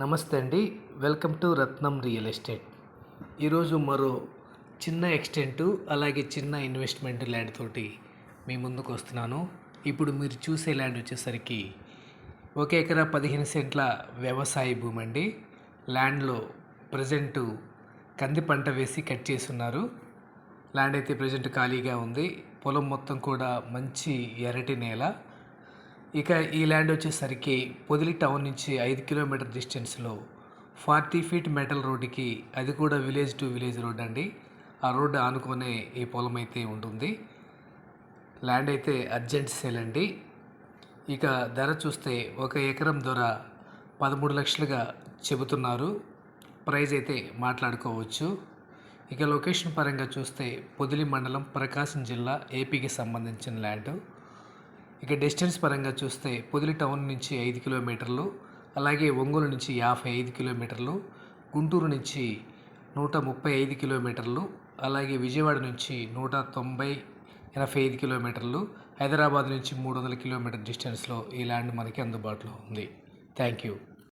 నమస్తే అండి. Welcome to Ratnam real estate. ఈరోజు మరో చిన్న ఎక్స్టెంట్ అలాగే చిన్న ఇన్వెస్ట్మెంట్ ల్యాండ్ తోటి మీ ముందుకు వస్తున్నాను. ఇప్పుడు మీరు చూసే ల్యాండ్ వచ్చేసరికి ఒక ఎకరా పదిహేను సెంట్ల వ్యవసాయ భూమి అండి. ల్యాండ్లో ప్రజెంటు కంది పంట వేసి కట్ చేసి ఉన్నారు ల్యాండ్ అయితే ప్రజెంట్ ఖాళీగా ఉంది. పొలం మొత్తం కూడా మంచి ఎరటి నేల. ఇక ఈ ల్యాండ్ వచ్చేసరికి పొదిలి టౌన్ నుంచి ఐదు కిలోమీటర్ డిస్టెన్స్లో ఫార్టీ ఫీట్ మెటల్ రోడ్డుకి అది కూడా విలేజ్ టు విలేజ్ రోడ్ అండి. ఆ రోడ్డు ఆనుకునే ఈ పొలం అయితే ఉంటుంది. ల్యాండ్ అయితే అర్జెంట్ సేల్ అండి. ఇక ధర చూస్తే ఒక ఎకరం ధర పదమూడు లక్షలుగా చెబుతున్నారు. ప్రైజ్ అయితే మాట్లాడుకోవచ్చు. ఇక లొకేషన్ పరంగా చూస్తే పొదిలి మండలం ప్రకాశం జిల్లా ఏపీకి సంబంధించిన ల్యాండ్. ఇక డిస్టెన్స్ పరంగా చూస్తే పొదిలి టౌన్ నుంచి ఐదు కిలోమీటర్లు అలాగే ఒంగోలు నుంచి యాభై ఐదు కిలోమీటర్లు గుంటూరు నుంచి నూట ముప్పై ఐదు కిలోమీటర్లు అలాగే విజయవాడ నుంచి నూట తొంభై ఎనభై ఐదు కిలోమీటర్లు హైదరాబాద్ నుంచి మూడు వందల కిలోమీటర్ డిస్టెన్స్లో ఈ ల్యాండ్ మనకి అందుబాటులో ఉంది. Thank you.